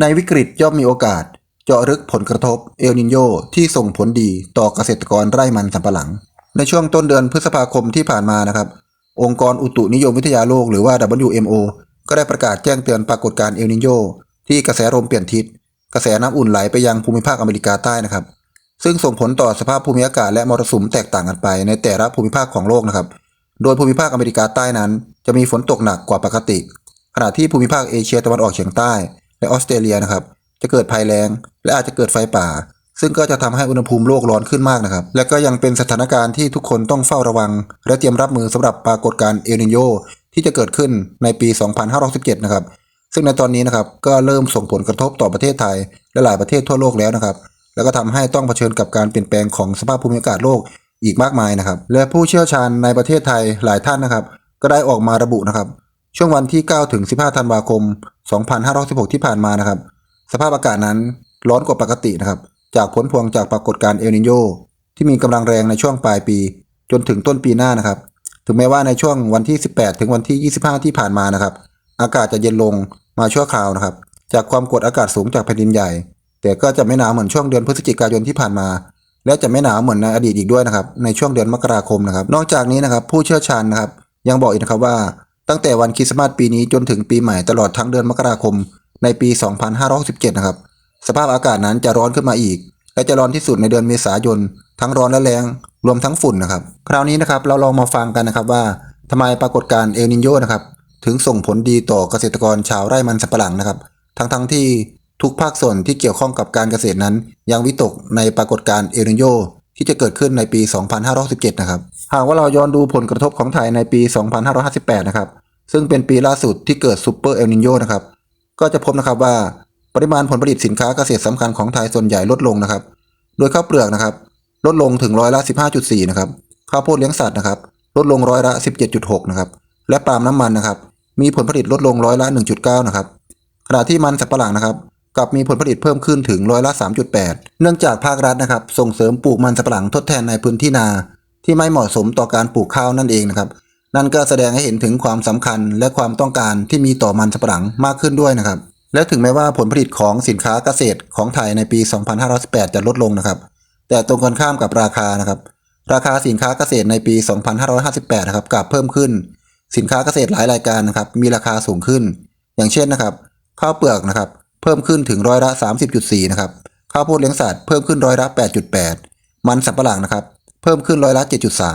ในวิกฤตย่อมมีโอกาส เจาะลึกผลกระทบเอลนินโยที่ส่งผลดีต่อเกษตรกรไร่มันสำปะหลัง ในช่วงต้นเดือนพฤษภาคมที่ผ่านมานะครับ องค์กรอุตุนิยมวิทยาโลกหรือว่า WMO ก็ได้ประกาศแจ้งเตือนปรากฏการณ์เอลนินโยที่กระแสลมเปลี่ยนทิศ กระแสน้ำอุ่นไหลไปยังภูมิภาคอเมริกาใต้นะครับ ซึ่งส่งผลต่อสภาพภูมิอากาศและมรสุมแตกต่างกันไป ในแต่ละภูมิภาคของโลกนะครับ โดยภูมิภาคอเมริกาใต้นั้น จะมีฝนตกหนักกว่าปกติ ขณะที่ภูมิภาคเอเชียตะวันออกเฉียงใต้ และออสเตรเลียนะครับ จะเกิดภัยแล้ง และอาจจะเกิดไฟป่า ซึ่งก็จะทำให้อุณหภูมิโลกร้อนขึ้นมากนะครับ และก็ยังเป็นสถานการณ์ที่ทุกคนต้องเฝ้าระวัง และเตรียมรับมือสำหรับปรากฏการณ์เอลนิโยที่จะเกิดขึ้นในปี 2567นะครับ ซึ่งในตอนนี้นะครับก็เริ่มส่งผลกระทบต่อประเทศไทย และหลายประเทศทั่วโลกแล้วนะครับ แล้วก็ทำให้ต้องเผชิญกับการเปลี่ยนแปลงของสภาพภูมิอากาศโลกอีกมากมายนะครับ และผู้เชี่ยวชาญในประเทศไทยหลายท่านนะครับ ก็ได้ออกมาระบุนะครับ ช่วงวันที่ 9 ถึง 15 ธันวาคม 2516 ที่ผ่านมานะครับ สภาพอากาศนั้นร้อนกว่าปกตินะครับ จากผลพวงจากปรากฏการณ์เอลนิโยที่มีกำลังแรงในช่วงปลายปี จนถึงต้นปีหน้านะครับ ถึงแม้ว่าในช่วงวันที่ 18 ถึงวันที่ 25 ที่ผ่านมานะครับ อากาศจะเย็นลงมาชั่วคราวนะครับ จากความกดอากาศสูงจากแผ่นดินใหญ่ แต่ก็จะไม่หนาวเหมือนช่วงเดือนพฤศจิกายนที่ผ่านมา และจะไม่หนาวเหมือนในอดีตอีกด้วยนะครับ ในช่วงเดือนมกราคมนะครับ นอกจากนี้นะครับ ผู้เชี่ยวชาญนะครับ ยังบอกอีกนะครับว่า ตั้งแต่วันคริสต์มาสปีนี้จนถึงปีใหม่ตลอดทั้งเดือนมกราคมในปี 2567 นะครับ สภาพอากาศนั้นจะร้อนขึ้นมาอีก และจะร้อนที่สุดในเดือนเมษายน ทั้งร้อนและแรงรวมทั้งฝุ่นนะครับ คราวนี้นะครับเราลองมาฟังกันนะครับว่าทำไมปรากฏการณ์เอลนิโยนะครับ ถึงส่งผลดีต่อเกษตรกรชาวไร่มันสำปะหลังนะครับ ทั้งๆทที่ทุกภาคส่วนที่เกี่ยวข้องกับการเกษตรนั้น ยังวิตกในปรากฏการณ์เอลนิโย ที่จะเกิดขึ้นในปี 2517นะครับ หากว่าเราย้อนดูผลกระทบของไทยในปี 2558 นะครับ ซึ่งเป็นปีล่าสุดที่เกิดซูเปอร์เอลนิโยนะครับ ก็จะพบนะครับว่าปริมาณผลผลิตสินค้าเกษตรสำคัญของไทยส่วนใหญ่ลดลงนะครับ โดยข้าวเปลือกนะครับ ลดลงถึงร้อยละ15.4 นะครับ ข้าวโพดเลี้ยงสัตว์นะครับ ลดลงร้อยละ 17.6 นะครับ และปาล์มน้ำมันนะครับ มีผลผลิตลดลงร้อยละ 1.9 นะครับ ขณะที่มันสับปะหลังนะครับ กลับมีผลผลิตเพิ่มขึ้นถึงร้อยละ 3.8 เนื่องจากภาครัฐนะครับ ส่งเสริมปลูกมันสับปะหลังทดแทนในพื้นที่นา ที่ไม่เหมาะสมต่อการปลูกข้าวนั่นเองนะครับ นั่นก็แสดงให้เห็นถึงความสำคัญและความต้องการที่มีต่อมันสับปะหลังมากขึ้นด้วยนะครับ และถึงแม้ว่าผลผลิตของสินค้าเกษตรของไทยในปี 2518 จะลดลงนะครับ แต่ตรงกันข้ามกับราคานะครับ ราคาสินค้าเกษตรในปี 2558 นะครับกลับเพิ่มขึ้น สินค้าเกษตรหลายรายการนะครับ มีราคาสูงขึ้น อย่างเช่นนะครับ ข้าวเปลือกนะครับ เพิ่มขึ้นถึงร้อยละ 30.4 นะครับ ข้าวโพดเลี้ยงสัตว์เพิ่มขึ้นร้อยละ 8.8 มันสับปะหลังนะครับ เพิ่มขึ้นร้อยละ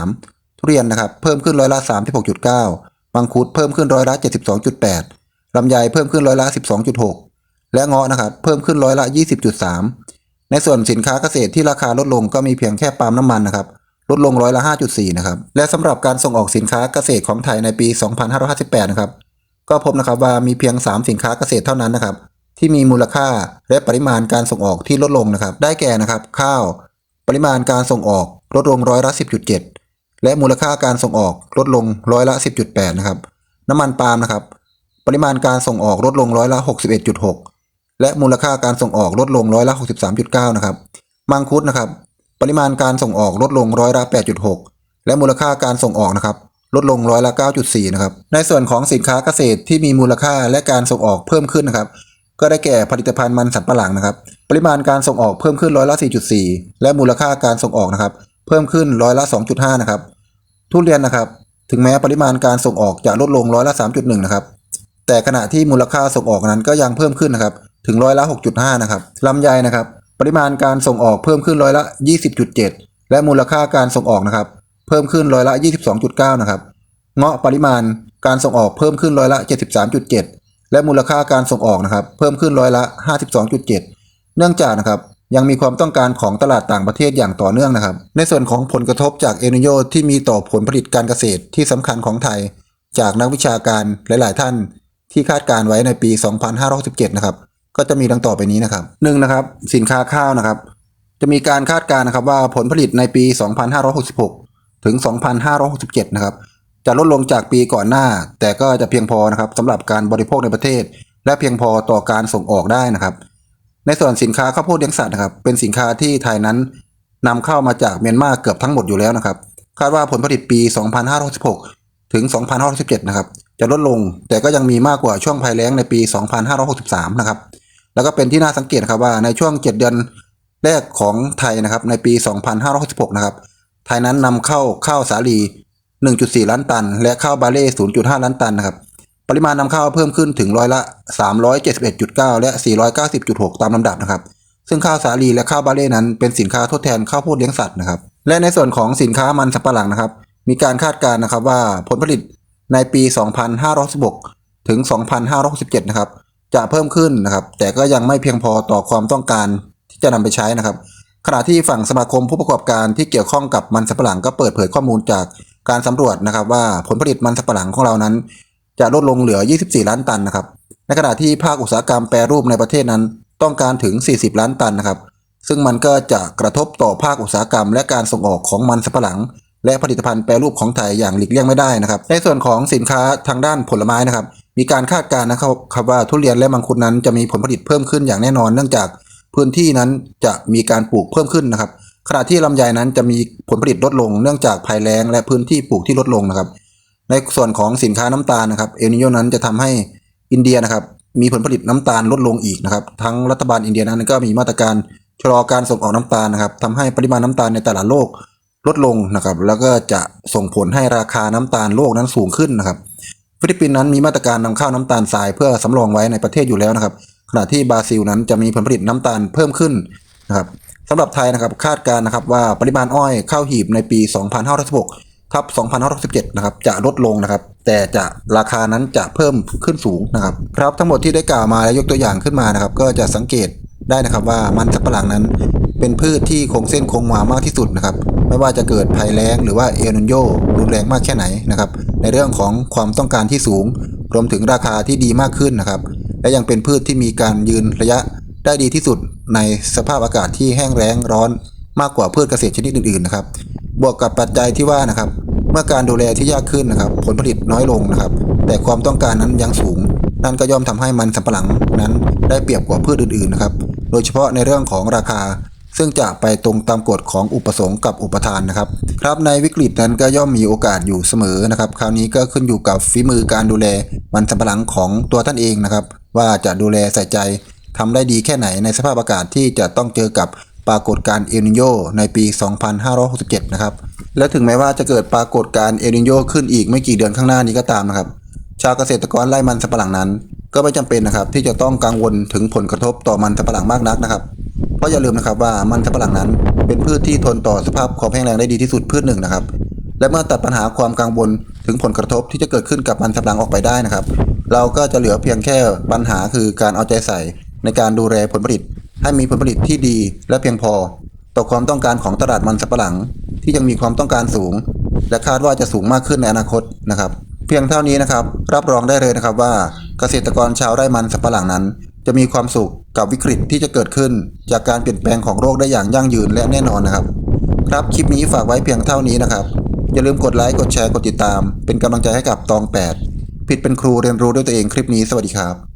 7.3 ทุเรียนนะครับ เพิ่มขึ้นร้อยละ 36.9 มังคุดเพิ่มขึ้นร้อยละ 72.8 ลำไยเพิ่มขึ้นร้อยละ 12.6 และเงาะนะครับ เพิ่มขึ้นร้อยละ 20.3 ในส่วนสินค้าเกษตรที่ราคาลดลงก็มีเพียงแค่ปาล์มน้ำมันนะครับ ลดลงร้อยละ 5.4 นะครับ และสำหรับการส่งออกสินค้าเกษตรของไทยในปี 2558 นะครับ ก็พบนะครับว่ามีเพียง 3 สินค้าเกษตรเท่านั้นนะครับ ที่มีมูลค่าและปริมาณการส่งออกที่ลดลงนะครับ ได้แก่นะครับ ข้าว ปริมาณการส่งออกลดลงร้อยละ 10.7 และมูลค่าการส่งออกลดลงร้อยละ 10.8 นะครับ น้ำมันปาล์มนะครับ ปริมาณการส่งออกลดลงร้อยละ 61.6 และมูลค่าการส่งออกลดลงร้อยละ 63.9 นะครับ มังคุดนะครับ ปริมาณการส่งออกลดลงร้อยละ 8.6 และมูลค่าการส่งออกนะครับลดลงร้อยละ 9.4 นะครับ ในส่วนของสินค้าเกษตรที่มีมูลค่าและการส่งออกเพิ่มขึ้นนะครับ ก็ได้แก่ผลิตภัณฑ์มันสำปะหลังนะครับ ปริมาณการส่งออกเพิ่มขึ้นร้อยละ4.4 และมูลค่าการส่งออกนะครับ เพิ่มขึ้นร้อยละ 2.5 นะครับ ทุเรียนนะครับ ถึงแม้ปริมาณการส่งออกจะลดลงร้อยละ 3.1 นะครับ แต่ขณะที่มูลค่าส่งออกนั้นก็ยังเพิ่มขึ้นนะครับ ถึงร้อยละ 6.5 นะครับลำไยนะครับ ปริมาณการส่งออกเพิ่มขึ้นร้อยละ 20.7 และมูลค่าการส่งออกนะครับ เพิ่มขึ้นร้อยละ 22.9 นะครับ เงาะปริมาณการส่งออกเพิ่มขึ้นร้อยละ 73.7 และมูลค่าการส่งออกนะครับเพิ่มขึ้นร้อยละ 52.7 เนื่องจากนะครับยังมีความต้องการของตลาดต่างประเทศอย่างต่อเนื่องนะครับ ในส่วนของผลกระทบจากเอลนิโยที่มีต่อผลผลิตการเกษตรที่สำคัญของไทย จากนักวิชาการหลาย ๆ ท่านที่คาดการไว้ในปี 2567 นะครับ ก็จะมีดังต่อไปนี้นะครับหนึ่งนะครับสินค้าข้าวนะครับ จะมีการคาดการนะครับว่าผลผลิตในปี 2566 ถึง 2567 นะครับ จะลดลงจากปีก่อนหน้า แต่ก็จะเพียงพอนะครับสำหรับการบริโภคในประเทศ และเพียงพอต่อการส่งออกได้นะครับ ในส่วนสินค้าข้าวโพดเลี้ยงสัตว์นะครับ เป็นสินค้าที่ไทยนั้นนำเข้ามาจากเมียนมาเกือบทั้งหมดอยู่แล้วนะครับ คาดว่าผลผลิตปี 2566 ถึง 2567 นะครับ จะลดลง แต่ก็ยังมีมากกว่าช่วงภัยแล้งในปี 2563 นะครับ แล้วก็เป็นที่น่าสังเกตครับว่าในช่วง 7 เดือนแรกของไทยนะครับในปี 2566 นะครับ ไทยนั้นนำเข้าข้าวสาลี 1.4 ล้านตัน และข้าวบาเล่ 0.5 ล้านตันนะครับ ปริมาณนำเข้าเพิ่มขึ้นถึงร้อยละ 371.9 และ 490.6 ตามลำดับนะครับ ซึ่งข้าวสาลีและข้าวบาเล่นั้นเป็นสินค้าทดแทนข้าวโพดเลี้ยงสัตว์นะครับ และในส่วนของสินค้ามันสำปะหลังนะครับ มีการคาดการณ์นะครับว่าผลผลิตในปี 2516 ถึง 2567 นะครับ จะเพิ่มขึ้นนะครับ แต่ก็ยังไม่เพียงพอต่อความต้องการที่จะนำไปใช้นะครับ ขณะที่ฝั่งสมาคมผู้ประกอบการที่เกี่ยวข้องกับมันสำปะหลังก็เปิดเผยข้อมูลจาก การสำรวจนะครับว่าผลผลิตมันสำปะหลังของเรานั้น จะลดลงเหลือ 24 ล้านตันนะครับ ในขณะที่ภาคอุตสาหกรรมแปรรูปในประเทศนั้นต้องการถึง 40 ล้านตันนะครับ ซึ่งมันก็จะกระทบต่อภาคอุตสาหกรรม และการส่งออกของมันสำปะหลัง และผลิตภัณฑ์แปรรูปของไทยอย่างหลีกเลี่ยงไม่ได้นะครับ ในส่วนของสินค้าทางด้านผลไม้นะครับ มีการคาดการณ์นะครับว่าทุเรียนและมังคุดนั้นจะมีผลผลิตเพิ่มขึ้นอย่างแน่นอน เนื่องจากพื้นที่นั้นจะมีการปลูกเพิ่มขึ้นนะครับ ขณะที่ลำไยนั้นจะมีผลผลิตลดลงเนื่องจากภัยแล้งและพื้นที่ปลูกที่ลดลงนะครับ ในส่วนของสินค้าน้ำตาลนะครับเอลนิโยนั้นจะทำให้อินเดียนะครับมีผลผลิตน้ำตาลลดลงอีกนะครับ ทั้งรัฐบาลอินเดียนั้นก็มีมาตรการชะลอการส่งออกน้ำตาลนะครับทำให้ปริมาณน้ำตาลในตลาดโลกลดลงนะครับ แล้วก็จะส่งผลให้ราคาน้ำตาลโลกนั้นสูงขึ้นนะครับ ฟิลิปปินส์นั้นมีมาตรการนำเข้าน้ำตาลทรายเพื่อสำรองไว้ในประเทศอยู่แล้วนะครับ ขณะที่บราซิลนั้นจะมีผลผลิตน้ำตาลเพิ่มขึ้นนะครับ สำหรับไทยนะครับคาดการนะครับว่าปริมาณอ้อยข้าวหีบในปี 2566ทับ2567นะครับจะลดลงนะครับ แต่จะราคานั้นจะเพิ่มขึ้นสูงนะครับครับทั้งหมดที่ได้กล่าวมาและยกตัวอย่างขึ้นมานะครับ ก็จะสังเกตได้นะครับว่ามันสำปะหลังนั้น เป็นพืชที่คงเส้นคงวามากที่สุดนะครับ ไม่ว่าจะเกิดภัยแล้งหรือว่าเอลนิโยรุนแรงมากแค่ไหนนะครับ ในเรื่องของความต้องการที่สูง รวมถึงราคาที่ดีมากขึ้นนะครับ และยังเป็นพืชที่มีการยืนระยะได้ดีที่สุด ในสภาพอากาศที่แห้งแล้งร้อนมากกว่าพืชเกษตรชนิดอื่นๆนะครับ บวกกับปัจจัยที่ว่านะครับ เมื่อการดูแลที่ยากขึ้นนะครับ ผลผลิตน้อยลงนะครับ แต่ความต้องการนั้นยังสูง นั่นก็ย่อมทำให้มันสำปะหลังนั้นได้เปรียบกว่าพืชอื่นๆนะครับ โดยเฉพาะในเรื่องของราคา ซึ่งจะไปตรงตามกฎของอุปสงค์กับอุปทานนะครับ ครับในวิกฤตนั้นก็ย่อมมีโอกาสอยู่เสมอนะครับ คราวนี้ก็ขึ้นอยู่กับฝีมือการดูแลมันสำปะหลังของตัวท่านเองนะครับ ว่าจะดูแลใส่ใจ ทำได้ดีแค่ไหนในสภาพอากาศที่จะต้องเจอกับปรากฏการณ์เอลนิโยในปี 2567 นะครับ และถึงแม้ว่าจะเกิดปรากฏการณ์เอลนิโยขึ้นอีกไม่กี่เดือนข้างหน้านี้ก็ตามนะครับ ชาวเกษตรกรไร่มันสำปะหลังนั้น ก็ไม่จำเป็นนะครับที่จะต้องกังวลถึงผลกระทบต่อมันสำปะหลังมากนักนะครับ เพราะอย่าลืมนะครับว่ามันสำปะหลังนั้น เป็นพืชที่ทนต่อสภาพความแห้งแล้งได้ดีที่สุดพืชหนึ่งนะครับ และเมื่อตัดปัญหาความกังวลถึงผลกระทบที่จะเกิดขึ้นกับมันสำปะหลังออกไปได้นะครับ เราก็จะเหลือเพียงแค่ปัญหาคือการเอาใจใส่ ในการดูแลผลผลิต ให้มีผลผลิตที่ดีและเพียงพอ ต่อความต้องการของตลาดมันสำปะหลัง ที่ยังมีความต้องการสูง และคาดว่าจะสูงมากขึ้นในอนาคตนะครับ เพียงเท่านี้นะครับ รับรองได้เลยนะครับว่าเกษตรกรชาวไร่มันสำปะหลังนั้น จะมีความสุขกับวิกฤตที่จะเกิดขึ้น จากการเปลี่ยนแปลงของโรคได้อย่างยั่งยืนและแน่นอนนะครับ ครับคลิปนี้ฝากไว้เพียงเท่านี้นะครับอย่าลืมกดไลค์กดแชร์กดติดตาม เป็นกำลังใจให้กับตอง 8 ผิดเป็นครูเรียนรู้ด้วยตัวเองคลิปนี้สวัสดีครับ